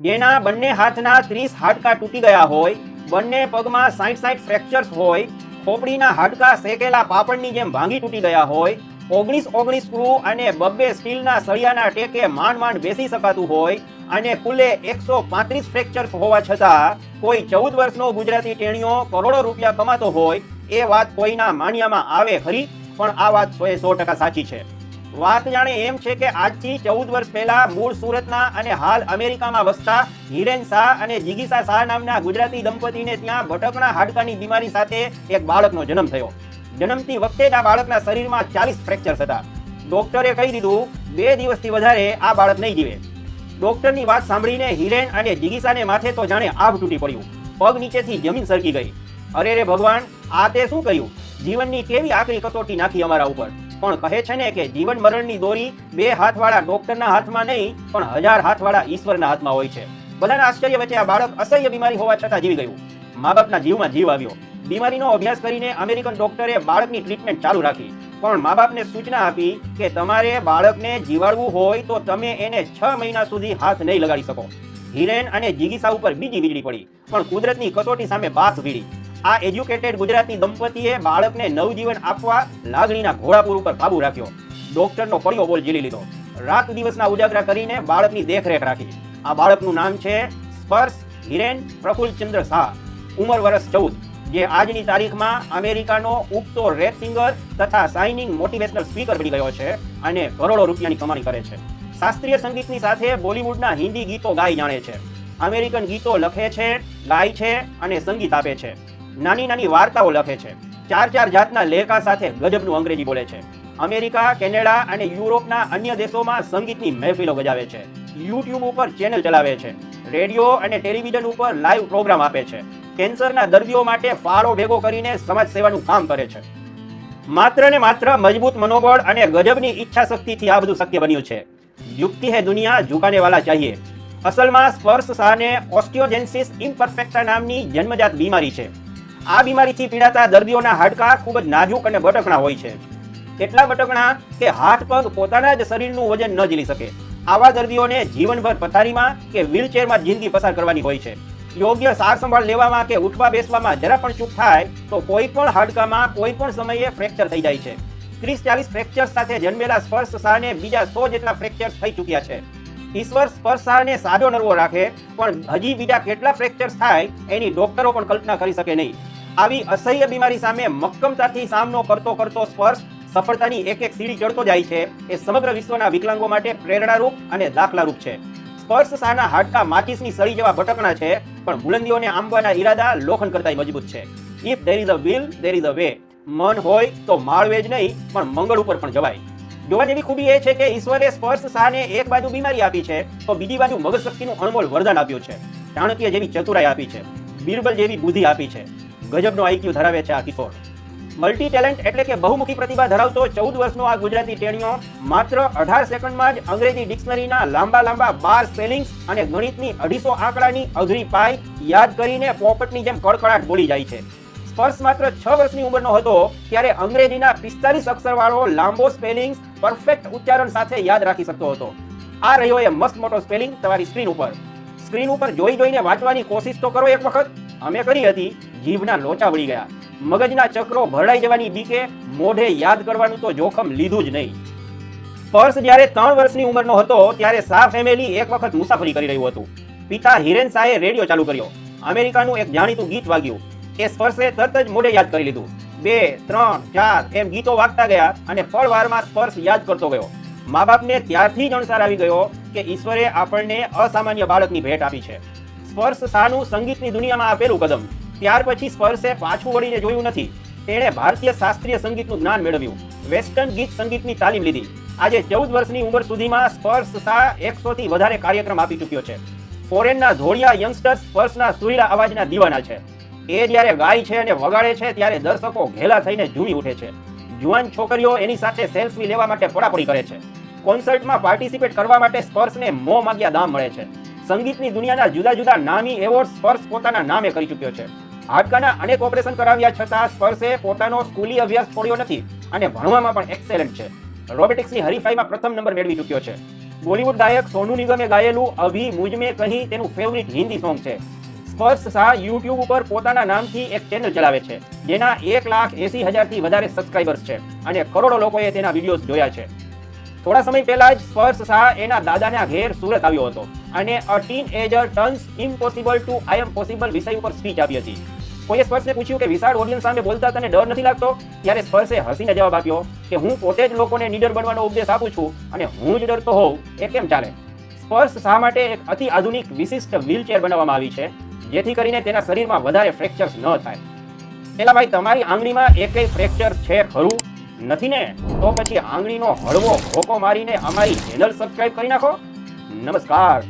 જેના બંને હાથના ત્રીસ હાડકા તૂટી ગયા હોય, બંને પગમાં સાઠ સાઠ ફ્રેક્ચર્સ હોય, ખોપડીના હાડકા શેકેલા પાપડની જેમ ભાંગી તૂટી ગયા હોય, ઓગણીસ ઓગણીસ સ્ક્રૂ અને બબ્બે સ્ટીલના સળિયાના ટેકે માંડ માંડ બેસી શકાતું હોય અને કુલે એકસો પાંત્રીસ ફ્રેક્ચર્સ હોવા છતાં કોઈ ચૌદ વર્ષનો ગુજરાતી ટેણીઓ કરોડો રૂપિયા કમાતો હોય, એ વાત કોઈના માન્યામાં આવે ખરી? પણ આ વાત સો સો ટકા સાચી છે. વાત જાણે એમ છે કે આજથી ચૌદ વર્ષ પહેલા મૂળ સુરતના અને હાલ અમેરિકામાં વસતા હિરેન શાહ અને જીગીસા શાહ નામના ગુજરાતી દંપતીને ત્યાં ભટકણા હાડકાની બીમારી સાથે એક બાળકનો જન્મ થયો. જન્મતી વખતે જ આ બાળકના શરીરમાં ચાલીસ ફ્રેક્ચર્સ હતા. ડોક્ટરે કહી દીધું, બે દિવસથી વધારે આ બાળક નહીં જીવે. ડોક્ટરની વાત સાંભળીને હિરેન અને જીગીસાને માથે તો જાણે આભ તૂટી પડ્યું. પગ નીચેથી જમીન સરકી ગઈ. અરે રે ભગવાન, આ તે શું કર્યું? જીવનની કેવી આકરી કસોટી નાખી અમારા ઉપર? પણ કહે છે ને કે જીવન મરણની દોરી બે હાથવાળા ડોક્ટરના હાથમાં નહીં, પણ હજાર હાથવાળા ઈશ્વરના હાથમાં હોય છે. બધાના આશ્ચર્ય વચ્ચે આ બાળક અસહ્ય બીમારી હોવા છતાં જીવી ગયું. મા બાપના જીવમાં જીવ આવ્યો. બીમારીનો અભ્યાસ કરીને અમેરિકન ડોક્ટરે બાળકની ટ્રીટમેન્ટ ચાલુ રાખી. પણ મા બાપને સૂચના આપી કે તમારે બાળકને જીવાડવું હોય તો તમે એને છ મહિના સુધી હાથ નહીં લગાડી શકો. હિરેન અને જીગીસા ઉપર બીજી વીજળી પડી. પણ કુદરતની કસોટી સામે બાથ વીડી. આ એજ્યુકેટેડ ગુજરાતી દંપતીએ બાળકને નવજીવન આપવા લાગણીના ઘોડાપુર ઉપર કાબુ રાખ્યો. ડોક્ટરનો પડ્યો બોલ ઝીલી લીધો. રાત દિવસના ઉજાગરા કરીને બાળકની દેખરેખ રાખી. આ બાળકનું નામ છે સ્પર્શ હિરેન પ્રફુલ્લ ચંદ્ર શાહ. ઉંમર વર્ષ ચૌદ. જે આજની તારીખમાં અમેરિકાનો ઉગતો રેપ સિંગર તથા સાઇનિંગ મોટિવેશનલ સ્પીકર બની ગયો છે અને કરોડો રૂપિયાની કમાણી કરે છે. શાસ્ત્રીય સંગીતની સાથે બોલિવૂડના હિન્દી ગીતો ગાઈ જાણે છે. અમેરિકન ગીતો લખે છે, ગાય છે અને સંગીત આપે છે. નાની નાની વાર્તાઓ લખે છે. ચાર ચાર જાતના લેખા સાથે ગજબનું અંગ્રેજી બોલે છે. અમેરિકા, કેનેડા અને યુરોપના અન્ય દેશોમાં સંગીતની મહેફિલો ગજાવે છે. યુટ્યુબ ઉપર ચેનલ ચલાવે છે. રેડિયો અને ટેલિવિઝન ઉપર લાઈવ પ્રોગ્રામ આપે છે. કેન્સરના દર્દીઓ માટે ફાળો ભેગો કરીને સમાજ સેવાનું કામ કરે છે. માત્ર ને માત્ર મજબૂત મનોબળ અને ગજબની ઈચ્છા શક્તિથી આ બધું શક્ય બન્યું છે. યુક્તિ હે દુનિયા ઝુકાને વાલા ચાહીએ. અસલમાં સ્પર્શ શાહને ઓસ્ટિયોજેન્સિસ ઇમ્પરફેક્ટા નામની જન્મજાત બીમારી છે. આ બીમારીથી પીડાતા દર્દીઓના હાડકાં ખૂબ જ નાજુક અને બટકણા હોય છે. એટલા બટકણા કે હાથ પગ પોતાના જ શરીરનું વજન ન ઝીલી શકે. આવા દર્દીઓને જીવનભર પથારીમાં કે વ્હીલચેરમાં જિંદગી પસાર કરવાની હોય છે. યોગ્ય સાર સંભાળ લેવામાં કે ઉઠવા બેસવામાં જરા પણ ચૂક થાય, તો કોઈ પણ હાડકામાં, કોઈ પણ સમયે ફ્રેક્ચર થઈ જાય છે. ત્રીસ ચાલીસ ફ્રેક્ચર્સ સાથે જન્મેલા સ્પર્શ શાહને બીજા સો જેટલા ફ્રેક્ચર્સ થઈ ચૂક્યા છે. ઈશ્વર સ્પર્શ સાજો નરવો રાખે, પણ હજી બીજા કેટલા ફ્રેક્ચર્સ થાય, એની ડોક્ટરો પણ કલ્પના કરી શકે નહીં. આવી અસહ્ય બીમારી સામે મક્કમતાથી સામનો કરતો કરતો સ્પર્શ, સફળતાની એક એક સીડી ચડતો જાય છે, એ સમગ્ર વિશ્વના વિકલાંગો માટે પ્રેરણારૂપ અને દાખલારૂપ છે. સ્પર્શ સાના હાડકા માચીસની સળી જેવા ભટકણા છે, પણ બુલંદીઓને આંબવાના ઈરાદા લોખંડ કરતા મજબૂત છે. If there is a will there is a way મન હોય તો માળવે જ નહીં, પણ મંગળ ઉપર પણ જવાય. જોવા જેવી ખૂબી એ છે કે ઈશ્વરે સ્પર્શ શાહને એક બાજુ બીમારી આપી છે, તો બીજી બાજુ મગજ શક્તિનું અણમોલ વરદાન આપ્યું છે. ચાણક્ય જેવી ચતુરાઈ આપી છે, બિરબલ જેવી બુદ્ધિ આપી છે. ગજબનો આઈક્યુ ધરાવે છે આ કિશોર. મલ્ટી ટેલેન્ટ એટલે કે બહુમુખી પ્રતિભા ધરાવતો ચૌદ વર્ષનો આ ગુજરાતી ટેણીઓ માત્ર અઢાર સેકન્ડમાં જ અંગ્રેજી ડિક્શનરીના લાંબા લાંબા બાર સ્પેલિંગ્સ અને ગણિતની અઢીસો આંકડાની અઘરી પાય યાદ કરીને પોપટની જેમ કડકડાટ બોલી જાય છે. સ્પર્શ માત્ર છ વર્ષની ઉંમરનો હતો, ત્યારે અંગ્રેજીના પિસ્તાલીસ અક્ષરવાળો લાંબો સ્પેલિંગ પરફેક્ટ ઉચ્ચારણ સાથે યાદ રાખી શકતો હતો. આ રહ્યો એ મસ્ત મોટો સ્પેલિંગ તમારી સ્ક્રીન ઉપર. સ્ક્રીન ઉપર જોઈ જોઈને વાંચવાની કોશિશ તો કરો એક વખત. અમે કરી હતી, જીભના લોચા વળી ગયા. મગજના ચક્રો ભરડાઈ જવાની બીકે મોઢે યાદ કરવાનું તો જોખમ લીધું જ નહીં. પર્સ જ્યારે ત્રણ વર્ષની ઉંમરનો હતો, ત્યારે શાહ ફેમિલી એક વખત મુસાફરી કરી રહ્યું હતું. પિતા હિરેન શાહે રેડિયો ચાલુ કર્યો. અમેરિકાનું એક જાણીતું ગીત વાગ્યું. એ સ્પર્શે તરત જ મોઢે યાદ કરી લીધું. બે, ત્રણ, ચાર એમ ગીતો વાગતા ગયા અને ફળવારમાં સ્પર્શ યાદ કરતો ગયો. મા બાપને ત્યારથી જ અણસાર આવી ગયો કે ઈશ્વરે આપણને અસામાન્ય બાળકની ભેટ આપી છે. સ્પર્શ શાહનું સંગીતની દુનિયામાં આપેલું કદમ. ત્યાર પછી સ્પર્શે પાછું વળીને જોયું નથી. તેણે ભારતીય શાસ્ત્રીય સંગીતનું જ્ઞાન મેળવ્યું. વેસ્ટર્ન ગીત સંગીતની તાલીમ લીધી. આજે ચૌદ વર્ષની ઉંમર સુધીમાં સ્પર્શ શાહ એકસો થી વધારે કાર્યક્રમ આપી ચૂક્યો છે. ફોરેનના ધોળિયા યંગસ્ટર્સ સ્પર્શના સુરીલા અવાજના દીવાના છે. એ જ્યારે ગાય છે અને વગાડે છે, ત્યારે દર્શકો ઘેલા થઈને ઝૂમી ઉઠે છે. જુવાન છોકરીઓ એની સાથે સેલ્ફી લેવા માટે પડાપડી કરે છે. કોન્સર્ટમાં પાર્ટિસિપેટ કરવા માટે સ્પર્શને મો માગ્યા દામ મળે છે. સંગીતની દુનિયાના જુદા જુદા નામી એવોર્ડ સ્પર્શ પોતાના નામે કરી ચૂક્યો છે. હાડકાના અનેક ઓપરેશન કરાવ્યા છતાં સ્પર્શે પોતાનો સ્કૂલી અભ્યાસ છોડ્યો નથી અને ભણવામાં પણ એક્સેલન્ટ છે. રોબોટિક્સની હરીફાઈમાં પ્રથમ નંબર મેળવી ચૂક્યો છે. બોલિવૂડ ગાયક સોનુ નિગમે ગાયેલું અભી મુજમે કહી તેનું ફેવરિટ હિન્દી સોંગ છે. સ્પર્શ શાહ યુટ્યુબ ઉપર પોતાના નામથી એક ચેનલ ચલાવે છે. જેના એક લાખ એસી હજારથી વધારે સબસ્ક્રાઇબર્સ છે અને કરોડો લોકોએ તેના વિડીયોઝ જોયા છે. થોડા સમય પહેલા જ સ્પર્શ શાહ એના દાદાના ઘેર સુરત આવ્યો હતો અને a teenager turns impossible to I am possible વિષય ઉપર સ્પીચ આપી હતી. કોઈએ સ્પર્શને પૂછ્યું કે વિશાળ ઓડિયન્સ સામે બોલતા તને ડર નથી લાગતો? ત્યારે સ્પર્શે હસીને જવાબ આપ્યો કે હું પોતે જ લોકોને નીડર બનવાનો ઉપદેશ આપું છું અને હું જ ડરતો હોઉં, એ કેમ ચાલે? સ્પર્શ શા માટે એક અતિ આધુનિક વિશિષ્ટ વ્હીલચેર બનાવવામાં આવી છે. જેથી કરીને તેના શરીરમાં વધારે ફ્રેક્ચર્સ ન થાય. પેલા ભાઈ, તમારી આંગળીમાં એકેય ફ્રેક્ચર છે ખરું? નથી ને? તો પછી આંગળીનો હળવો હોકો મારીને અમારી ચેનલ સબસ્ક્રાઇબ કરી નાખો. નમસ્કાર.